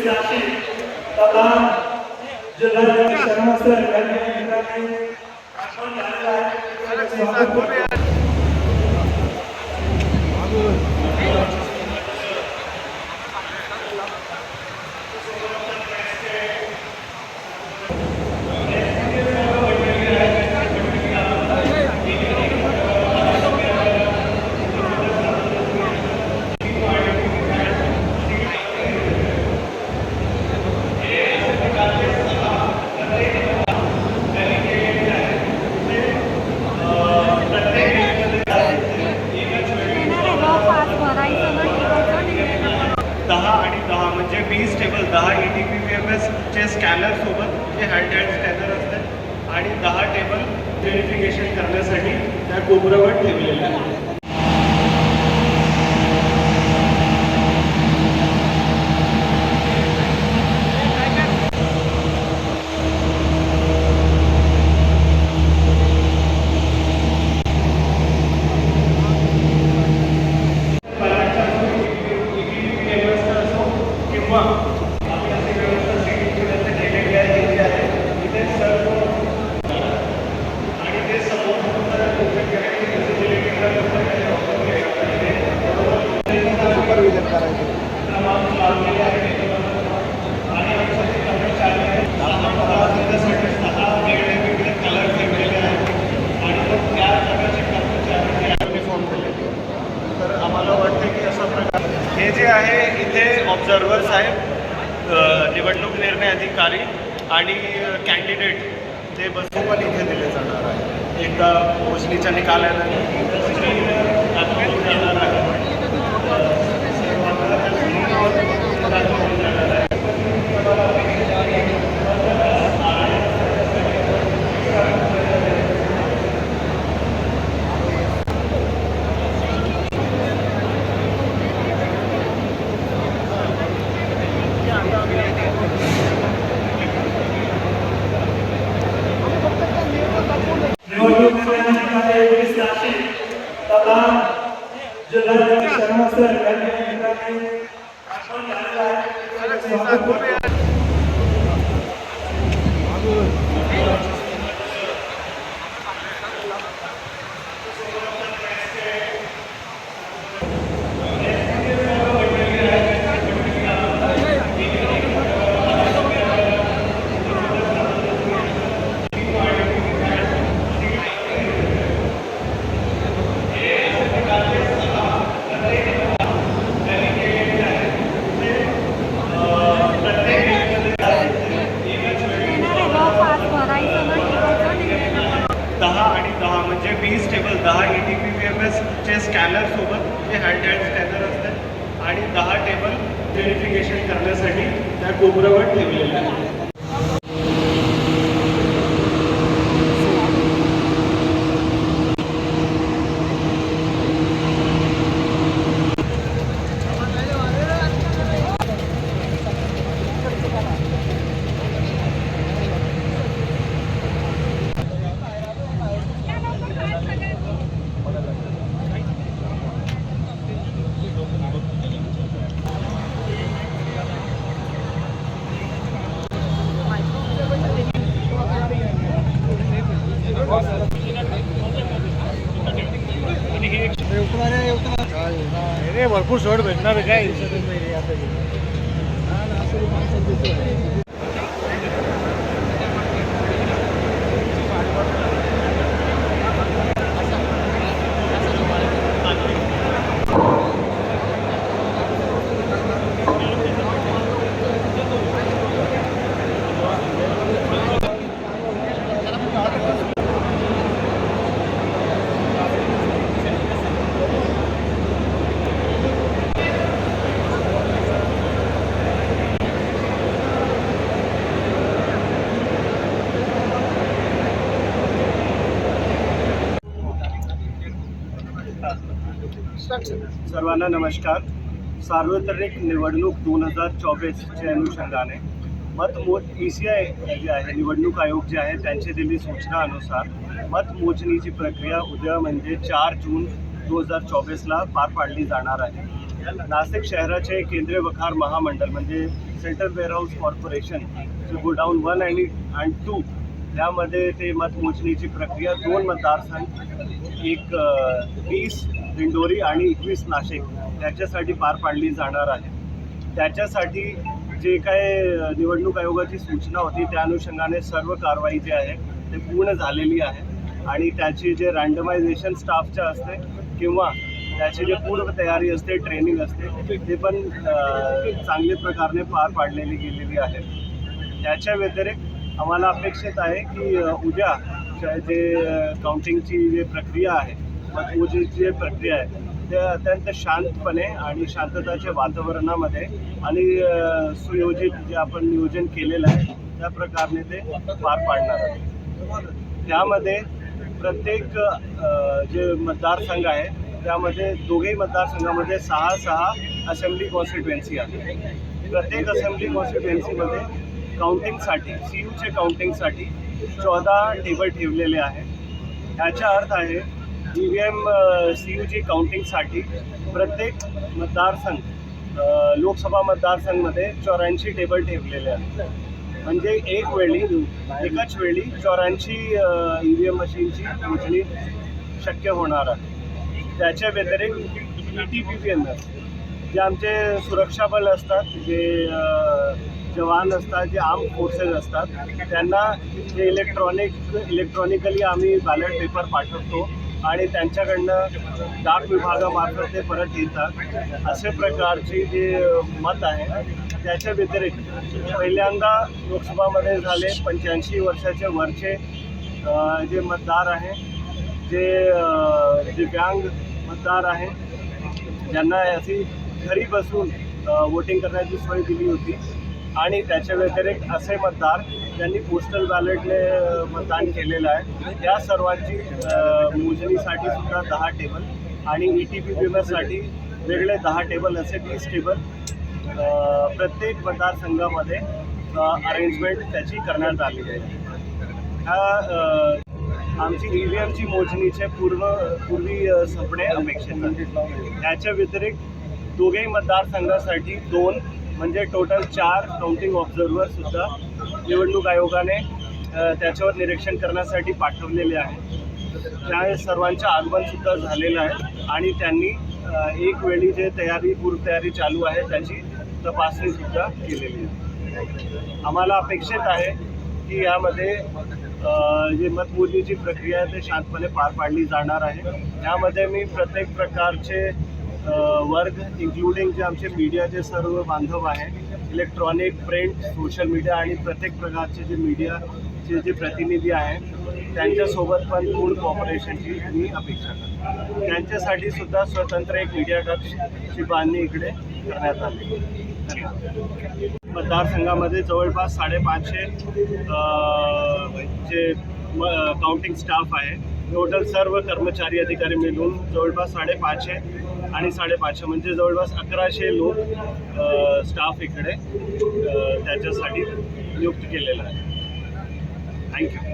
Police Nashik तथा जिल्हाधिकारी Sharma sir यांनी या ठिकाणी आगमन झालेलं आहे. स्वागत करतो. दहा आणि दहा म्हणजे वीस टेबल दहा E T P P M स्कॅनरसोबत सोबत जे हँड हँड स्कॅनर असतात आणि दहा टेबल व्हेरिफिकेशन करण्यासाठी त्या कोपऱ्यावर ठेवलेल्या आहेत किंवा आपल्या अशी व्यवस्था CCTV केलेली आहे इथे आहे. इथे सर्व आणि ते समोर open करायची visibility ला लोकं त्याच्या वापर क्रमांक लावलेले आहेत आणि आमचं जे कर्मचारी आहेत, दहा प्रवासासाठी सहा वेगवेगळे कलर ठेवलेले आहेत आणि मग त्या प्रकारचे कर्मचारी जे युनिफॉर्म केलेले आहेत. तर आम्हाला वाटतं की असा प्रकार हे जे आहे ऑब्झर्वर साहेब निवडणूक निर्णय अधिकारी आणि कॅन्डिडेट ते बसून पण इथे दिले जाणार आहे एकदा मोजणीच्या निकालानंतर दाखवून जाणार आहे तथा जिल्हाधिकारी शर्मा सर यांनी या ठिकाणी आगमन झालेलं आहे. स्वागत करतो. दहा आणि दहा म्हणजे वीस टेबल दहा E T P P M एसचे स्कॅनर सोबत जे हँड हँड स्कॅनर असतात आणि दहा टेबल व्हेरिफिकेशन करण्यासाठी त्या कोपऱ्यावर ठेवलेल्या आहेत. भरपूर सोड भेटणार काय सर्वांना नमस्कार. सार्वत्रिक निवडणूक दोन हजार चोवीसच्या अनुषंगाने मतमो ई सी आय जे आहे निवडणूक आयोग जे आहे त्यांची दिलेली सूचनानुसार मतमोजणीची प्रक्रिया उद्या म्हणजे चार जून दोन हजार चोवीसला पार पाडली जाणार आहे. नाशिक शहराचे केंद्रीय वखार महामंडळ म्हणजे सेंट्रल वेअरहाऊस कॉर्पोरेशन जे गोडाऊन वन आणि अँड टू यामध्ये ते मतमोजणीची प्रक्रिया दोन मतदारसंघ एक वीस दिंडोरी आणि एकवीस नाशिक याच्यासाठी पार पाडली जाणार आहे. त्याच्यासाठी जे काय निवडणूक आयोगाची सूचना होती त्या अनुषंगाने सर्व कारवाई जी आहे ते पूर्ण झालेली आहे. आणि त्याची जे रँडमायझेशन स्टाफच्या असते किंवा त्याची जे पूर्व तयारी असते ट्रेनिंग असते ते पण चांगल्या प्रकारे पार पाडलेली गेलेली आहे. त्याच्या व्यतिरिक्त आम्हाला अपेक्षित आहे की उद्या जे काउंटिंगची जी प्रक्रिया आहे मतमोजणीची जी प्रक्रिया आहे ते अत्यंत शांतपणे आणि शांतताच्या वातावरणामध्ये आणि सुयोजित जे आपण नियोजन केलेलं आहे त्या प्रकारे ते पार पाडणार आहे. त्यामध्ये प्रत्येक जे मतदारसंघ आहे त्यामध्ये दोघेही मतदारसंघामध्ये सहा सहा असेंब्ली कॉन्स्टिट्युएन्सी आहे प्रत्येक असेंब्ली कॉन्स्टिट्युएन्सीमध्ये काउंटिंगसाठी सी यूचे काउंटिंगसाठी चौदा टेबल ठेवलेले आहे ह्याचा अर्थ आहे E V M C U जी काउंटिंगसाठी प्रत्येक मतदारसंघ लोकसभा मतदारसंघमध्ये चौऱ्याऐंशी टेबल ठेवलेले आहेत. म्हणजे एक वेळी एकाच वेळी चौऱ्याऐंशी ई व्ही एम मशीनची मोजणी शक्य होणार आहे. त्याच्या व्यतिरिक्त E T P P M S जे आमचे सुरक्षा बल असतात जे जवान असतात जे आर्म फोर्सेस असतात त्यांना जे इलेक्ट्रॉनिक इलेक्ट्रॉनिकली आम्ही बॅलेट पेपर पाठवतो. आणि त्यांच्याकडनं डाक विभागामार्फत ते परत येतात. असे प्रकारची जे मत आहे त्याच्या व्यतिरिक्त पहिल्यांदा लोकसभामध्ये झाले पंच्याऐंशी वर्षाचे वरचे जे मतदार आहे जे दिव्यांग मतदार आहे ज्यांना अशी घरी बसून वोटिंग करण्याची सोय दिली होती. आणि त्याच्या व्यतिरिक्त असे मतदार ज्यांनी पोस्टल बॅलेटने मतदान केलेलं आहे. त्या सर्वांची मोजणीसाठी सुद्धा दहा टेबल आणि ई टी पी पेपरसाठी वेगळे दहा टेबल असे वीस टेबल प्रत्येक मतदारसंघामध्ये अरेंजमेंट त्याची करण्यात आली आहे. ह्या आमची ई व्ही एमची मोजणीचे पूर्व पूर्वी सपणे संपणे अपेक्षित याच्या व्यतिरिक्त दोघेही मतदारसंघासाठी दोन म्हणजे टोटल चार काउंटिंग ऑब्झर्वरसुद्धा निवडणूक आयोगाने त्याच्यावर निरीक्षण करण्यासाठी पाठवलेले आहे त्या सर्वांच्या आगमनसुद्धा झालेलं आहे आणि त्यांनी एक वेळी जे तयारी पूर्वतयारी चालू आहे त्याची तपासणीसुद्धा केलेली आहे. आम्हाला अपेक्षित आहे की यामध्ये जी जे मतमोजणीची प्रक्रिया आहे ते शांतपणे पार पाडली जाणार आहे. यामध्ये मी प्रत्येक प्रकारचे वर्ग इन्क्लुडिंग जे आमचे मीडियाचे सर्व बांधव आहे इलेक्ट्रॉनिक प्रिंट सोशल मीडिया आणि प्रत्येक प्रकारचे जे मीडियाचे जे प्रतिनिधी आहेत त्यांच्यासोबत पण फूड कॉपरेशनची मी अपेक्षा करतो. त्यांच्यासाठी सुद्धा स्वतंत्र एक मीडिया कक्षची बांधणी इकडे करण्यात आली. मतदारसंघामध्ये जवळपास साडेपाचशे जे जे काउंटिंग स्टाफ आहे टोटल सर्व कर्मचारी अधिकारी मिळून जवळपास साडेपाचशे आणि साडेपाचशे म्हणजे जवळपास अकराशे लोक स्टाफ इकडे त्याच्यासाठी नियुक्त केलेला आहे. थँक्यू